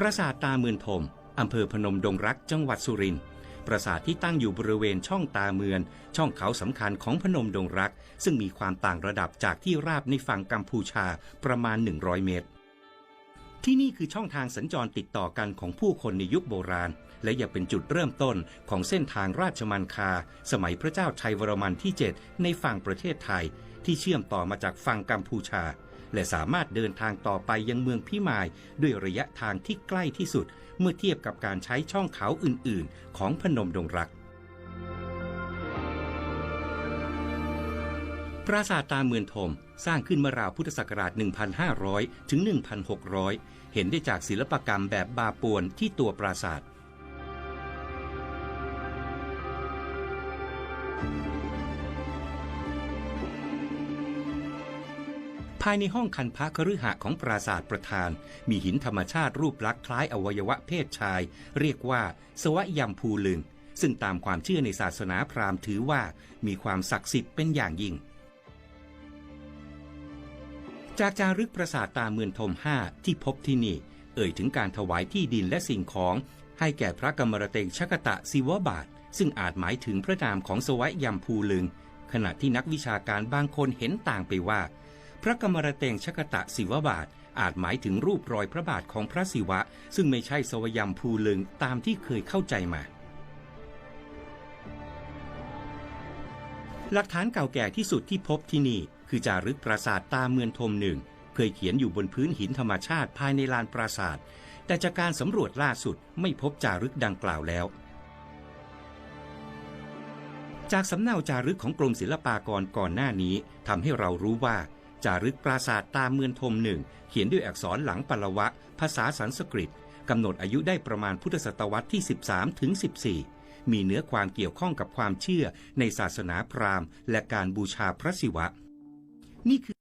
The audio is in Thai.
ปราสาทตาเมือนทมอำเภอพนมดงรักจังหวัดสุรินทร์ปราสาทที่ตั้งอยู่บริเวณช่องตาเมือนช่องเขาสำคัญของพนมดงรัก ซึ่งมีความต่างระดับจากที่ราบในฝั่งกัมพูชาประมาณ 100 เมตร ที่นี่คือช่องทางสัญจรติดต่อกันของผู้คนในยุคโบราณ และยังเป็นจุดเริ่มต้นของเส้นทางราชมันคา สมัยพระเจ้าชัยวรมันที่ 7 ในฝั่งประเทศไทย ที่เชื่อมต่อมาจากฝั่งกัมพูชา และสามารถเดินทางต่อไปยังเมืองพิมายด้วยระยะทางที่ใกล้ที่สุด เมื่อเทียบกับการใช้ช่องเขาอื่น ๆ ของพนมดงรักปราสาทตาเมือนทมสร้างขึ้นเมื่อราวพุทธศักราช 1,500 ถึง 1,600 เห็นได้จากศิลปกรรมแบบบาปวนที่ตัวปราสาท ภายในห้องคันพระคฤหะของปราสาทประธาน มีหินธรรมชาติรูปลักษ์คล้ายอวัยวะเพศชาย เรียกว่า สวะยำภูลึง ซึ่งตามความเชื่อในศาสนาพราหมณ์ถือว่ามีความศักดิ์สิทธิ์เป็นอย่างยิ่ง จากจารึกปราสาทตาเมือนทมห้าที่พบที่นี่ เอ่ยถึงการถวายที่ดินและสิ่งของ ให้แก่พระกรรมรเตงชกตะศิวบาท ซึ่งอาจหมายถึงพระนามของสวะยำภูลึง ขณะที่นักวิชาการบางคนเห็นต่างไปว่า พระกรรมรเตงชกตะศิวบาท อาจหมายถึงรูปรอยพระบาทของพระศิวะ ซึ่งไม่ใช่สวยำภูลึงตามที่เคยเข้าใจมา หลักฐานเก่าแก่ที่สุดที่พบที่นี่ คือจารึกปราสาทตาเมือนทมหนึ่งเคยเขียนอยู่บนพื้นหินธรรมชาติภายในลานปราสาท แต่จากการสำรวจล่าสุดไม่พบจารึกดังกล่าวแล้วจากสำเนาจารึกของกรมศิลปากรก่อนหน้านี้ทำให้เรารู้ว่า จารึกปราสาทตาเมือนทมหนึ่งเขียนด้วยอักษรหลังปลวะ ภาษาสันสกฤตกำหนดอายุได้ประมาณพุทธศตวรรษที่ 13ถึง14 มีเนื้อความเกี่ยวข้องกับความเชื่อในศาสนาพราหมณ์ และการบูชาพระศิวะ นี่คือ